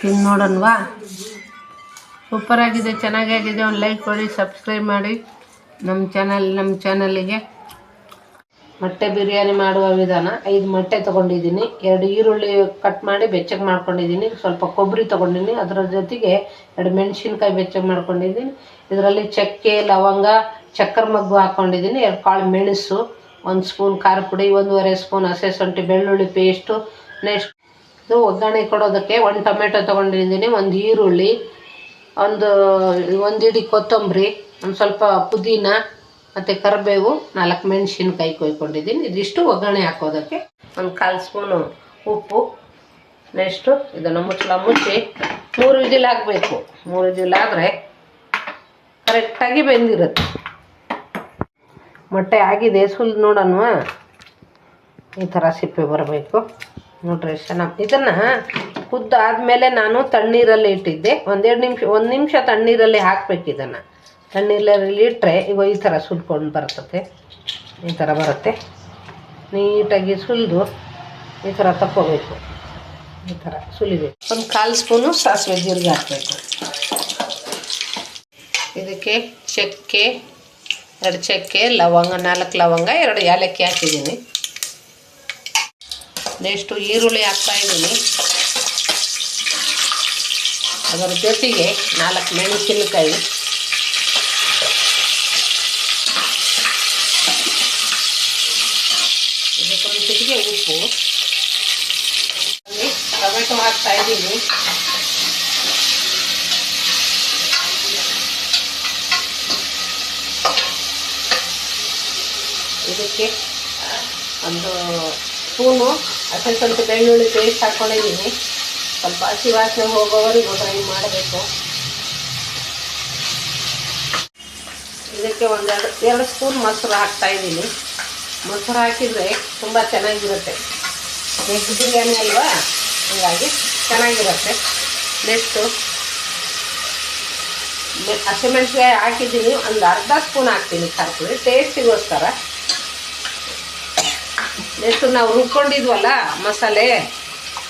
ತಿಂದು ನೋಡೋಣವಾ ಸೂಪರ್ ಆಗಿದೆ, ಚೆನ್ನಾಗಾಗಿದೆ. ಒಂದು ಲೈಕ್ ಕೊಡಿ ಸಬ್ಸ್ಕ್ರೈಬ್ ಮಾಡಿ. ನಮ್ಮ ಚಾನಲ್ ನಮ್ಮ ಚಾನಲಿಗೆ ಮೊಟ್ಟೆ ಬಿರಿಯಾನಿ ಮಾಡುವ ವಿಧಾನ. ಐದು ಮೊಟ್ಟೆ ತೊಗೊಂಡಿದ್ದೀನಿ. ಎರಡು ಈರುಳ್ಳಿ ಕಟ್ ಮಾಡಿ ಬೆಚ್ಚಗೆ ಮಾಡ್ಕೊಂಡಿದ್ದೀನಿ. ಸ್ವಲ್ಪ ಕೊಬ್ಬರಿ ತೊಗೊಂಡಿದ್ದೀನಿ ಅದರ ಜೊತೆಗೆ ಎರಡು ಮೆಣಸಿನ್ಕಾಯಿ ಬೆಚ್ಚಗೆ ಮಾಡ್ಕೊಂಡಿದ್ದೀನಿ. ಇದರಲ್ಲಿ ಚಕ್ಕೆ, ಲವಂಗ, ಚಕ್ಕರ ಮಗ್ಗು ಹಾಕ್ಕೊಂಡಿದ್ದೀನಿ ಎರಡು ಕಾಳು ಮೆಣಸು, ಒಂದು ಸ್ಪೂನ್ ಖಾರ ಪುಡಿ, ಒಂದೂವರೆ ಸ್ಪೂನ್ ಹಸೆ ಶುಂಠಿ ಬೆಳ್ಳುಳ್ಳಿ ಪೇಸ್ಟು ನೆಕ್ಸ್ಟ್ ಇದು ಒಗ್ಗರಣೆ ಕೊಡೋದಕ್ಕೆ ಒಂದು ಟೊಮೆಟೊ ತೊಗೊಂಡಿದ್ದೀನಿ, ಒಂದು ಈರುಳ್ಳಿ, ಒಂದು ಒಂದು ಕೊತ್ತಂಬರಿ, ಒಂದು ಸ್ವಲ್ಪ ಪುದೀನ, ಮತ್ತು ಕರಿಬೇವು, ನಾಲ್ಕು ಮೆಣಸಿನ್ಕಾಯಿ ಕೊಯ್ಕೊಂಡಿದ್ದೀನಿ. ಇದಿಷ್ಟು ಒಗ್ಗರಣೆ ಹಾಕೋದಕ್ಕೆ. ಒಂದು ಕಾಲು ಸ್ಪೂನು ಉಪ್ಪು. ನೆಕ್ಸ್ಟು ಇದನ್ನು ಮುಚ್ಚಳ ಮುಚ್ಚಿ ಮೂರು ವಿಜಿಲ್ ಹಾಕಬೇಕು. ಮೂರು ವಿಜಿಲ್ ಆದರೆ ಕರೆಕ್ಟಾಗಿ ಬೆಂದಿರುತ್ತೆ. ಮೊಟ್ಟೆ ಆಗಿದೆ, ಸುಲ್ ನೋಡೋಣ ಈ ಥರ ಸಿಪ್ಪೆ ಬರಬೇಕು. ನೋಡ್ರಿ ಎಷ್ಟು ಚೆನ್ನಾಗಿ ಇದನ್ನು ಕುದ್ದಾದ್ಮೇಲೆ ನಾನು ತಣ್ಣೀರಲ್ಲಿ ಇಟ್ಟಿದ್ದೆ. ಒಂದೆರಡು ನಿಮಿಷ, ಒಂದು ನಿಮಿಷ ತಣ್ಣೀರಲ್ಲಿ ಹಾಕ್ಬೇಕು ಇದನ್ನು. ತಣ್ಣೀರಲ್ಲಿ ಇಟ್ಟರೆ ಈಗ ಈ ಥರ ಸುಲ್ಕೊಂಡು ಬರ್ತದೆ ಈ ಥರ ಬರುತ್ತೆ. ನೀಟಾಗಿ ಸುಲಿದು ಈ ಥರ ತಕ್ಕೋಬೇಕು. ಈ ಥರ ಸುಲಿಬೇಕು. ಒಂದು ಕಾಲು ಸ್ಪೂನು ಸಾಸಿವೆ ಜೀರಿಗೆ ಹಾಕಬೇಕು. ಇದಕ್ಕೆ ಚಕ್ಕೆ, ಎರಡು ಚಕ್ಕೆ ಲವಂಗ, ನಾಲ್ಕು ಲವಂಗ, ಎರಡು ಏಲಕ್ಕಿ ಹಾಕಿದ್ದೀನಿ. ನೆಕ್ಸ್ಟು ಈರುಳ್ಳಿ ಹಾಕ್ತಾ ಇದ್ದೀನಿ. ಅದರ ಜೊತೆಗೆ ನಾಲ್ಕು ಮೆಣಸಿನಕಾಯಿ. ಇದಕ್ಕೊಂದು ಚಿಟಿಕೆ ಉಪ್ಪು. ಅಲ್ಲಿ ಟೊಮೆಟೊ ಹಾಕ್ತಾ ಇದ್ದೀನಿ. ಇದಕ್ಕೆ ಒಂದು ಸ್ಪೂನು ಅಷ್ಟೇ ಸ್ವಲ್ಪ ಬೆಳ್ಳುಳ್ಳಿ ಪೇಸ್ಟ್ ಹಾಕ್ಕೊಂಡಿದ್ದೀನಿ ಸ್ವಲ್ಪ ಹಸಿ ವಾಸನೆ ಹೋಗೋವರೆಗೂ ಫ್ರೈ ಮಾಡಬೇಕು. ಇದಕ್ಕೆ ಒಂದೆರಡು ಎರಡು ಸ್ಪೂನ್ ಮೊಸರು ಹಾಕ್ತಾ ಇದ್ದೀನಿ. ಮೊಸರು ಹಾಕಿದರೆ ತುಂಬ ಚೆನ್ನಾಗಿರುತ್ತೆ. ಎಗ್ ಬಿರಿಯಾನಿ ಅಲ್ವಾ? ಹಾಗಾಗಿ ಚೆನ್ನಾಗಿರುತ್ತೆ. ನೆಕ್ಸ್ಟು ಹಸಿಮೆಣ್ಸಿಕಾಯಿ ಹಾಕಿದ್ದೀನಿ. ಒಂದು ಅರ್ಧ ಸ್ಪೂನ್ ಹಾಕ್ತೀನಿ. ಖಾರಪುಡಿ ಟೇಸ್ಟಿಗೋಸ್ಕರ ನೆಕ್ಸ್ಟು ನಾವು ರುಬ್ಕೊಂಡಿದ್ವಲ್ಲ ಮಸಾಲೆ.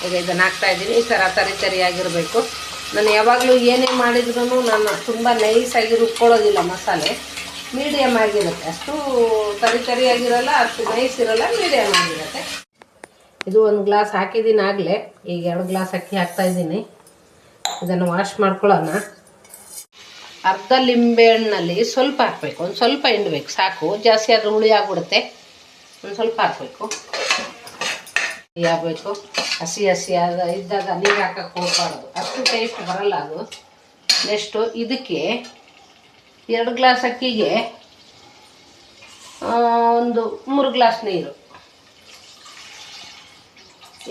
ಈಗ ಇದನ್ನು ಹಾಕ್ತಾ ಇದ್ದೀನಿ. ಈ ಥರ ತರಿ ತರಿಯಾಗಿರಬೇಕು. ನಾನು ಯಾವಾಗಲೂ ಏನೇ ಮಾಡಿದ್ರೂ ನಾನು ತುಂಬ ನೈಸಾಗಿ ರುಬ್ಕೊಳ್ಳೋದಿಲ್ಲ ಮಸಾಲೆ. ಮೀಡಿಯಮ್ ಆಗಿರುತ್ತೆ. ಅಷ್ಟು ತರಿ ತರಿಯಾಗಿರಲ್ಲ, ಅಷ್ಟು ನೈಸ್ ಇರಲ್ಲ ಮೀಡಿಯಮ್ ಆಗಿರುತ್ತೆ. ಇದು ಒಂದು ಗ್ಲಾಸ್ ಹಾಕಿದ್ದೀನಿ ಆಗಲೇ. ಈಗ ಎರಡು ಗ್ಲಾಸ್ ಅಕ್ಕಿ ಹಾಕ್ತಾ ಇದ್ದೀನಿ. ಇದನ್ನು ವಾಶ್ ಮಾಡ್ಕೊಳ್ಳೋಣ. ಅರ್ಧ ಲಿಂಬೆ ಹಣ್ಣಲ್ಲಿ ಸ್ವಲ್ಪ ಹಾಕ್ಬೇಕು. ಒಂದು ಸ್ವಲ್ಪ ಹಿಂಡ್ಬೇಕು. ಸಾಕು. ಜಾಸ್ತಿ ಆದರೂ ಹುಳಿ ಆಗ್ಬಿಡುತ್ತೆ. ಒಂದು ಸ್ವಲ್ಪ ಹಾಕಬೇಕು. ಆಗಬೇಕು ಹಸಿ ಹಸಿ ಆದ ಇದ್ದಾಗ ನೀರು ಹಾಕಕ್ಕೆ ಹೋಗ್ಬಾರ್ದು. ಅಷ್ಟು ಟೇಸ್ಟ್ ಬರಲ್ಲ ಅದು. ನೆಕ್ಸ್ಟು ಇದಕ್ಕೆ ಎರಡು ಗ್ಲಾಸ್ ಅಕ್ಕಿಗೆ ಒಂದು ಮೂರು ಗ್ಲಾಸ್ ನೀರು.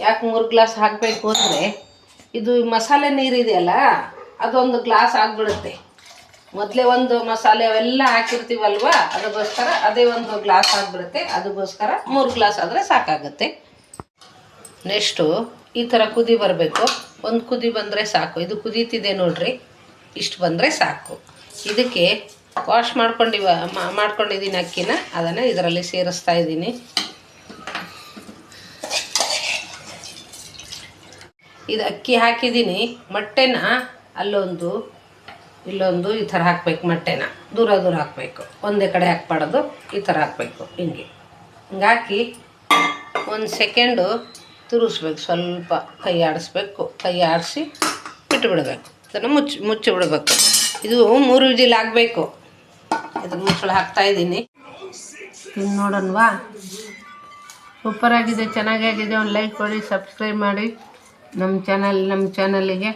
ಯಾಕೆ ಮೂರು ಗ್ಲಾಸ್ ಹಾಕಬೇಕು ಅಂದರೆ, ಇದು ಮಸಾಲೆ ನೀರಿದೆಯಲ್ಲ, ಅದೊಂದು ಗ್ಲಾಸ್ ಆಗಿಬಿಡುತ್ತೆ. ಮೊದಲೇ ಒಂದು ಮಸಾಲೆ ಅವೆಲ್ಲ ಹಾಕಿರ್ತೀವಲ್ವಾ? ಅದಕ್ಕೋಸ್ಕರ ಅದೇ ಒಂದು ಗ್ಲಾಸ್ ಆಗಿಬಿಡುತ್ತೆ. ಅದಕ್ಕೋಸ್ಕರ ಮೂರು ಗ್ಲಾಸ್ ಆದರೆ ಸಾಕಾಗುತ್ತೆ. ನೆಕ್ಸ್ಟು ಈ ಥರ ಕುದಿ ಬರಬೇಕು. ಒಂದು ಕುದಿ ಬಂದರೆ ಸಾಕು. ಇದು ಕುದೀತಿದೆ ನೋಡ್ರಿ. ಇಷ್ಟು ಬಂದರೆ ಸಾಕು. ಇದಕ್ಕೆ ವಾಶ್ ಮಾಡ್ಕೊಂಡಿವ ಮಾಡ್ಕೊಂಡಿದ್ದೀನಿ ಅಕ್ಕಿನ. ಅದನ್ನು ಇದರಲ್ಲಿ ಸೇರಿಸ್ತಾ ಇದ್ದೀನಿ. ಇದು ಅಕ್ಕಿ ಹಾಕಿದ್ದೀನಿ ಮೊಟ್ಟೆನ ಅಲ್ಲೊಂದು ಇಲ್ಲೊಂದು ಈ ಥರ ಹಾಕ್ಬೇಕು ಮೊಟ್ಟೆನ. ದೂರ ದೂರ ಹಾಕಬೇಕು. ಒಂದೇ ಕಡೆ ಹಾಕ್ಬಾರ್ದು, ಈ ಥರ ಹಾಕಬೇಕು, ಹಿಂಗೆ. ಹಿಂಗೆ ಹಾಕಿ ಒಂದು ಸೆಕೆಂಡು ತಿರುಗಿಸ್ಬೇಕು ಸ್ವಲ್ಪ ಕೈ ಆಡಿಸ್ಬೇಕು. ಕೈ ಆಡಿಸಿ ಬಿಟ್ಟುಬಿಡ್ಬೇಕು ಇದನ್ನು ಮುಚ್ಚಿ ಮುಚ್ಚಿ ಬಿಡಬೇಕು ಇದು ಮೂರು ವಿಜಿಲ್ ಆಗಬೇಕು. ಮುಚ್ಚಳ ಹಾಕ್ತಾ ಇದ್ದೀನಿ. ತಿಂದು ನೋಡೋಣವಾ ಸೂಪರ್ ಆಗಿದೆ, ಚೆನ್ನಾಗಾಗಿದೆ. ಒಂದು ಲೈಕ್ ಕೊಡಿ, ಸಬ್ಸ್ಕ್ರೈಬ್ ಮಾಡಿ. ನಮ್ಮ ಚಾನಲ್, ನಮ್ಮ ಚಾನಲ್ಲಿಗೆ